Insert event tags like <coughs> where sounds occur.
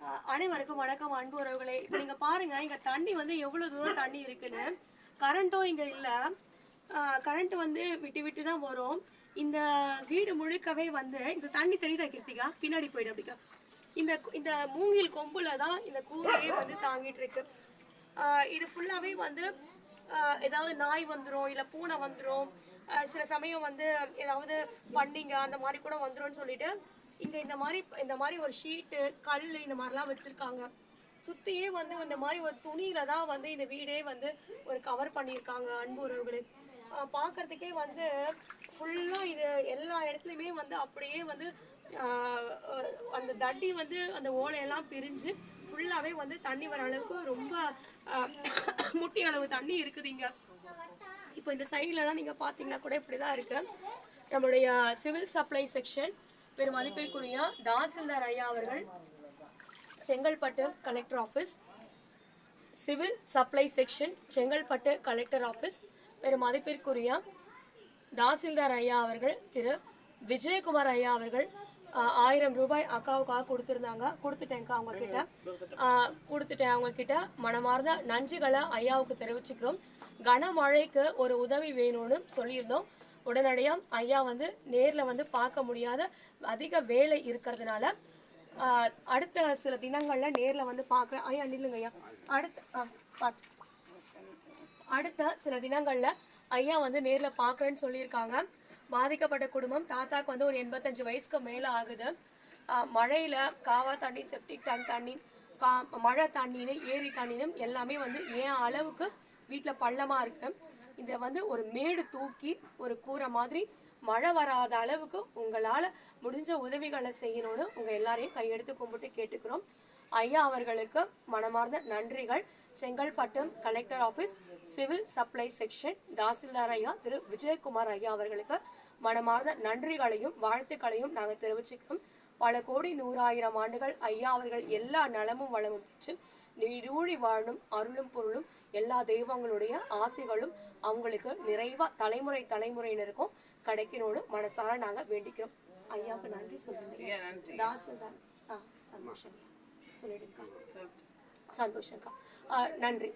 அனைவருக்கும் வணக்கம் அன்பு உறவுகளே. இப்போ நீங்க பாருங்க இங்க தண்ணி வந்து எவ்வளவு தூரம் தண்ணி இருக்குன்னு. கரண்ட்டும் இங்க இல்லை. கரண்ட் வந்து விட்டு விட்டு தான் வரும். இந்த வீடு முழுக்கவே வந்து இந்த தண்ணி தெரியுதா கிருத்திகா? பின்னாடி போயிடும் அப்படிக்கா. இந்த இந்த மூங்கில் கொம்புல தான் இந்த கூரையே வந்து தாங்கிட்டு இருக்கு. ஆஹ் இது ஃபுல்லாவே வந்து ஆஹ் ஏதாவது நாய் வந்துரும் இல்ல பூனை வந்துரும். ஆஹ் சில சமயம் வந்து ஏதாவது பண்ணிங்க அந்த மாதிரி கூட வந்துரும்னு சொல்லிட்டு இங்கே இந்த மாதிரி இந்த மாதிரி ஒரு ஷீட்டு கல் இந்த மாதிரிலாம் வச்சுருக்காங்க. சுற்றியே வந்து இந்த மாதிரி ஒரு துணியில தான் வந்து இந்த வீடே வந்து ஒரு கவர் பண்ணியிருக்காங்க அன்பு உறவுகளே. பார்க்கறதுக்கே வந்து ஃபுல்லாக இது எல்லா இடத்துலையுமே வந்து அப்படியே வந்து அந்த தட்டி வந்து அந்த ஓலையெல்லாம் பிரிஞ்சு ஃபுல்லாகவே வந்து தண்ணி வர அளவுக்கு ரொம்ப <coughs> முட்டி அளவு தண்ணி இருக்குது இங்கே. இப்போ இந்த சைட்லலாம் நீங்கள் பார்த்தீங்கன்னா கூட இப்படி தான் இருக்கு. நம்மளுடைய சிவில் சப்ளை செக்ஷன் பெரும் மதிப்பிற்குரிய தாசில்தார் ஐயா அவர்கள் Chengalpattu collector office civil supply section Chengalpattu collector office பெரும் மதிப்பிற்குரிய தாசில்தார் ஐயா அவர்கள் திரு. விஜயகுமார் ஐயா அவர்கள் ஆயிரம் ரூபாய் அக்காவுக்காக கொடுத்துருந்தாங்க. கொடுத்துட்டேங்க்கா அவங்கக்கிட்ட கொடுத்துட்டேன் அவங்கக்கிட்ட மனமார்ந்த நன்றிகளை ஐயாவுக்கு தெரிவிச்சுக்கிறோம். கனமழைக்கு ஒரு உதவி வேணும்னு சொல்லியிருந்தோம். உடனடியாக ஐயா வந்து நேரில் வந்து பார்க்க முடியாத அதிக வேலை இருக்கிறதுனால அடுத்த சில தினங்களில் நேரில் வந்து பார்க்குறேன் ஐயா நில்லுங்க ஐயா. அடுத்த அடுத்த சில தினங்களில் ஐயா வந்து நேரில் பார்க்குறேன்னு சொல்லியிருக்காங்க. பாதிக்கப்பட்ட குடும்பம் தாத்தாக்கு வந்து ஒரு எண்பத்தஞ்சு வயசுக்கு மேலே ஆகுது. மழையில் காவா தண்ணி செப்டிக் டேங்க் தண்ணி கா மழை தண்ணின்னு ஏரி தண்ணினும் எல்லாமே வந்து ஏன் அளவுக்கு வீட்டில் பள்ளமாக இருக்கு. இதை வந்து ஒரு மேடு தூக்கி ஒரு கூரை மாதிரி மழை வராத அளவுக்கு உங்களால் முடிஞ்ச உதவிகளை செய்யணும்னு உங்கள் எல்லாரையும் கையெடுத்து கும்பிட்டு கேட்டுக்கிறோம். ஐயா அவர்களுக்கு மனமார்ந்த நன்றிகள். Chengalpattu collector office civil supply section tahsildar ஐயா திரு விஜயகுமார் ஐயா அவர்களுக்கு மனமார்ந்த நன்றிகளையும் வாழ்த்துக்களையும் நாங்கள் தெரிவிச்சுக்கிறோம். பல கோடி நூறாயிரம் ஆண்டுகள் ஐயா அவர்கள் எல்லா நலமும் வளமும் பெற்று நீடூழி வாழும் அருளும் பொருளும் எல்லா தெய்வங்களுடைய ஆசைகளும் அவங்களுக்கு நிறைவா தலைமுறை தலைமுறையினருக்கும் கிடைக்கணும்னு மனசார நாங்க வேண்டிக்கிறோம். ஐயாவுக்கு நன்றி சொல்லுங்க. தாசில்தார் ஆ சந்தோஷம் சொல்லிடுங்கக்கா. சந்தோஷம்க்கா. ஆ, நன்றி.